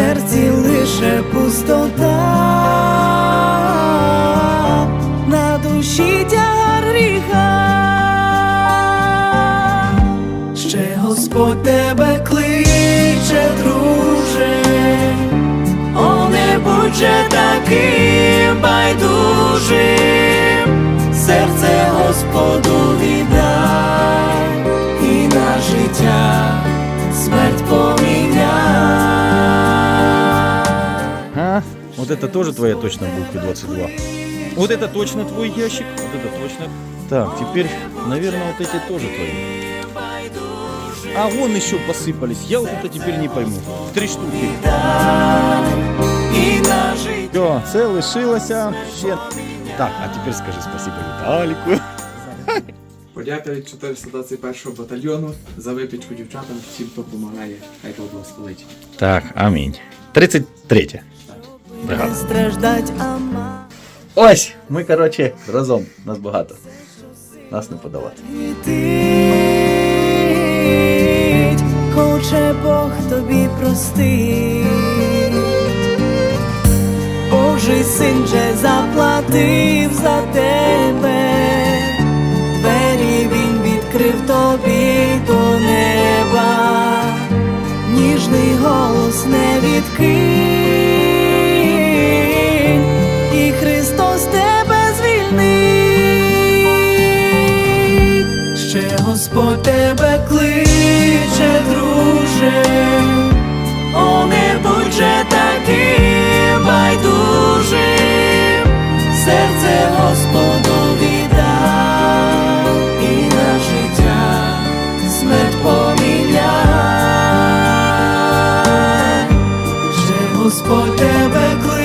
Серці лише пустота, на душі тягар гріха. Ще Господь тебе Вот это тоже твоя точно булка 22. Вот это точно твой ящик. Вот это точно. Так, теперь, наверное, вот эти тоже твои. А вон еще посыпались. Я вот это теперь не пойму. Три штуки. І на життя Все, це лишилося ще. Так, а тепер скажи спасибо Віталіку. Подяка від 421 батальйону за випічку дівчатам всім, хто допомагає. Хай Бог благословить. Так, амінь. 33. Не страждать, ама. Ось, ми, коротше, разом. Нас багато. Нас не подавати. Хоче Бог тобі простить. Божий син же заплатив за тебе, двері він відкрив тобі до неба, ніжний голос не відкинь, Господь тебе кличе, друже, о, не будь таким байдужим, серце Господу віддай і на життя смерть поміняй, ще Господь тебе кличе.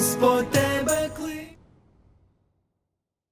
Господе.